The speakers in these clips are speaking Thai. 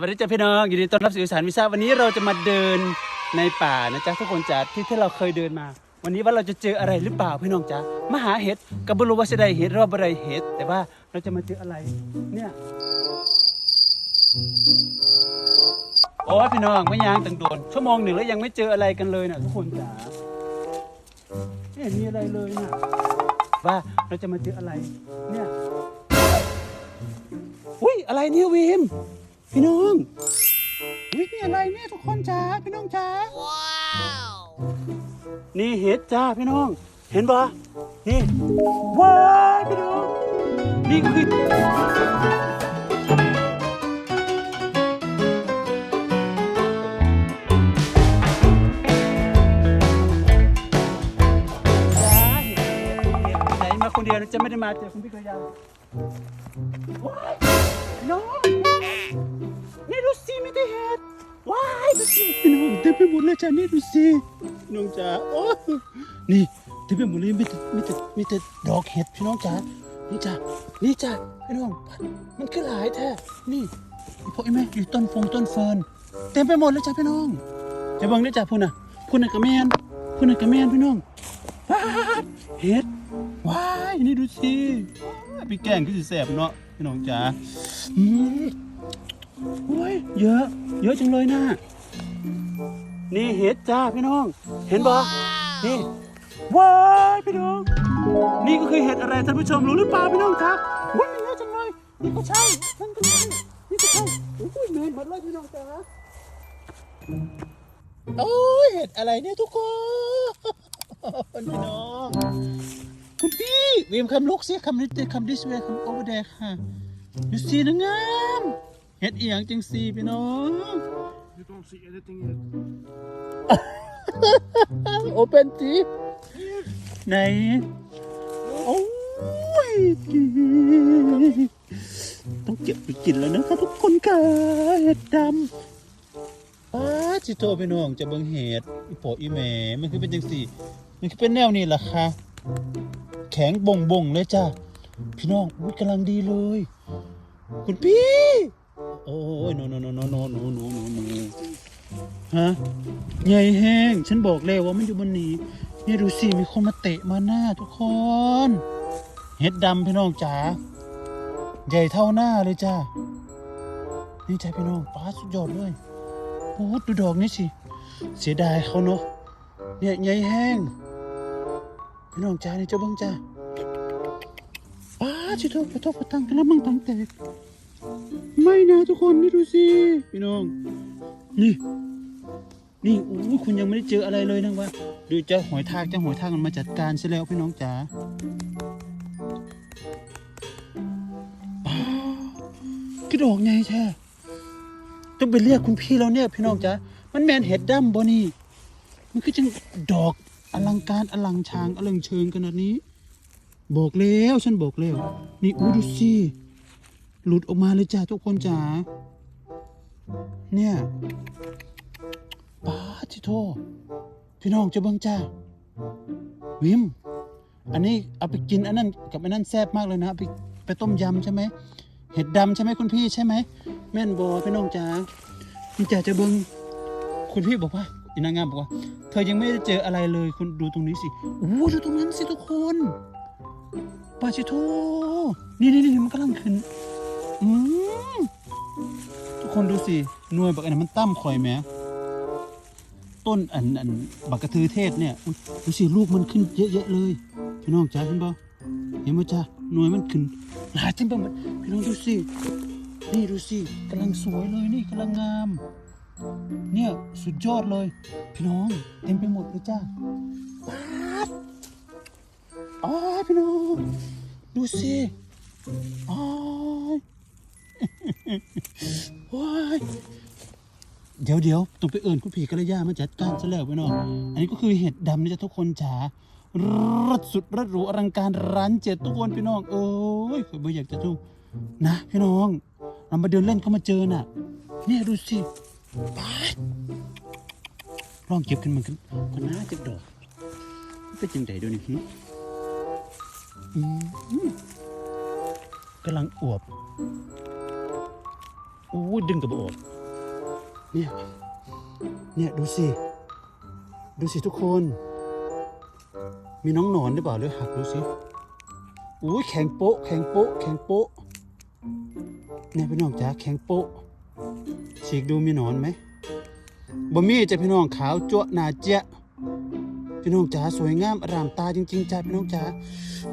วัสดีจ้าพี่น้องยินดีต้อนรับสู่อีสานวิซ่าวันนี้เราจะมาเดินในป่านะจ๊ะทุกคนจ๋าที่ที่เราเคยเดินมา วันนี้ว่าเราจะเจออะไรหรือเปล่าพี่น้องจ๋ามาหาเห็ดกับบรู้ว่าจะได้เห็ดรอบอะไรเห็ดแต่ว่าเราจะมาเจออะไรเนี่ยโอ้พี่น้องไม่ยางตังโดนชั่วโมงหนึ่งแล้วยังไม่เจออะไรกันเลยนะทุกคนจ๋าไม่เห็นมีอะไรเลยนะว่าเราจะมาเจออะไรเนี่ยอุ้ยอะไรเนี่ยวิม พี่น้องวินี่อะไรเนี่ยทุกคนจ้าพี่น้องจ้าว้าวนี่เห็ดจ้าพี่น้อง เห็นปะนี่ว้ายพี่น้องนี่ก็คือจ้าเห็ดเห็ดเห็ดไหนมาคนเดียวจะไม่ได้มาเจอคุณพี่กระยา ว้ายน้องนี่ดูสิไม่ได้เห็ดว้ายดูสิพี่น้องเต็มไปหมดเลยจ้านี่ดูสิน้องจ๋าโอ้นี่เต็มไปหมดเลยมีแต่มีแต่มีแต่ดอกเห็ดพี่น้องจ๋านี่จ้านี่จ้าพี่น้องมันก็หลายแท้นี่พวกไอ้แม่อยู่ต้นฟงต้นเฟิร์นเต็มไปหมดเลยจ้าพี่น้องจะเบังได้จ้าพูดน่ะพูดน่ะกระแมนพูดน่ะกระแมนพี่น้องเห็ดว้า นี่ดูสิพี่แกงก็สิแสบเนาะพี่น้องจ๋าอืมโอ้ยเยอะ เยอะจังเลยนะนี่เห็ดจ้าพี่น้อง เห็นบ่นี่ว้ายพี่น้อง นี่ก็คือเห็ดอะไรท่านผู้ชมรู้หรือเปล่าพี่น้องครับว้ายมันเยอะจังเลยนี่ก็ใช่นั่นก็ใช่นี่ก็ใช่โอ้ยเหม็นหมดเลยพี่น้องจ้าโอ้ยเห็ดอะไรเนี่ยทุกคนพี่น้อง คุณพี่วีมคำลุกเสิคำนี้คำดิสเวคำโอเวอร์เดค่ะดูสินะงามเฮ็ดเอียงจังสีพี่น้อง You don't see anything yet. โอเปนจีไหนโอ้ยต้องเก็บไปกินแล้วนะคะทุกคนค่ะเห็ดดำป้าจิโตพี่น้องจะเบิ่งเห็ดอีโปอีแหม่มันคือเป็นจังสีมันคือเป็นแนวนี้ล่ะค่ะ แข็งบ่งบ่งๆเลยจ้าพี่น้องอุ้ยกำลังดีเลย คุณพี่ โอ้ยโนโนโนโนโนโนโนโนโนฮะใหญ่แห้ง ฉันบอกแล้วว่ามันอยู่บนนี้นี่ดูสิมีคนมาเตะมาหน้าทุกคนเห็ดดำพี่น้องจ๋าใหญ่เท่าหน้าเลยจ้านี่จ้าพี่น้องป้าสุดยอดเลยโอ้ดูดอกนี่สิ เสียดายเขาเนาะเนี่ยใหญ่แห้ง พี่น้องจ๋านี่เจ้าเบังจ้าป้าชิโตขอโทษขอตังกันแล้วมังตังแตกไม่นะทุกคนนี่ดูสิพี่น้อง นี่ นี่โอ้คุณยังไม่ได้เจออะไรเลยนะวะดูเจ้าหอยทากเจ้าหอยทากมันมาจัดการซะแล้วพี่น้องจ๋าอ้ากระดอกไงแท้ต้องไปเรียกคุณพี่แล้วเนี่ยพี่น้องจ๋ามันแมนเห็ดดำบ่นี่มันก็จังดอก อลังการอลังชางอลังเชิงขนาดนี้ บอกแล้วฉันบอกแล้ว นี่อู้ดูสิหลุดออกมาเลยจ้าทุกคนจ๋าเนี่ยป้าทิโทพี่น้องจะเบังจ้าวิม อันนี้เอาไปกินอันนั้นกับอันนั้นแซ่บมากเลยนะไปไปต้มยำใช่ไหมเห็ดดำใช่ไหมคุณพี่ใช่ไหมแม่นบอพี่น้องจ๋าพี่จ๋าจะเบิงคุณพี่บอกว่า อีนางงามบอกว่า เธอยังไม่ได้เจออะไรเลยคุณดูตรงนี้สิโอ้ดูตรงนั้นสิทุกคนปาชิโทนี่นี่นี่มันกำลังขึ้นอืมทุกคนดูสิหน่วยบักอันนั้นมันตั้มข่อยแหมต้นอันอันบักกระทือเทศเนี่ยอุ๊ยดูสิลูกมันขึ้นเยอะๆเลยพี่น้องจ้าเห็นบ่เห็นบ่จ้าหน่วยมันขึ้นหลายเต็มไปหมดพี่น้องดูสินี่ดูสิกำลังสวยเลยนี่กำลังงาม เนี่ยสุดยอดเลย พี่น้อง เต็มไปหมดเลยจ้าป๊าดอ๋อพี่น้อง ดูสิอ๋อว้ายเดี๋ยวเดี๋ยวต้องไปเอิญคุณผีกระยามาจัดการซะแล้วไปเนาะอันนี้ก็คือเห็ดดำนะจ๊ะทุกคนจ๋ารสสุดรสหรูอลังการร้านเจ็ดทุกคนพี่น้องเอ้ยเคยบ่อยากจะดูนะพี่น้องเรามาเดินเล่นก็มาเจอน่ะ เนี่ยดูสิ ปาดลองเก็บขึ้นมากันก็น่าจะดอกเป็นจังไดดูนี่หึอืมกำลังอวบอู้ดึงกระบอกเนี่ย เนี่ยดูสิ ดูสิทุกคน มีน้องหนอนหรือเปล่าหรือหักดูสิอู้ยแข็งโป๊ะแข็งโป๊ะแข็งโป๊ะเนี่ยพี่น้องจ๋าแข็งโป๊ะ ฉีกดูมีหนอนไหมบ่มีจ้ะพี่น้องขาวจั่วหน้าเจี๊ยพี่น้องจ๋าสวยงามอร่ามตาจริงๆจ้าพี่น้องจ๋า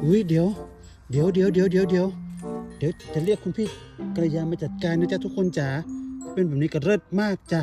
อุ้ยเดี๋ยวเดี๋ยวเดี๋ยวเดี๋ยวเดี๋ยวเดี๋ยวเดี๋ยวจะเรียกคุณพี่กระยามาจัดการนะจ๊ะทุกคนจ๋าเป็นแบบนี้ก็เลิศมากจ้ะ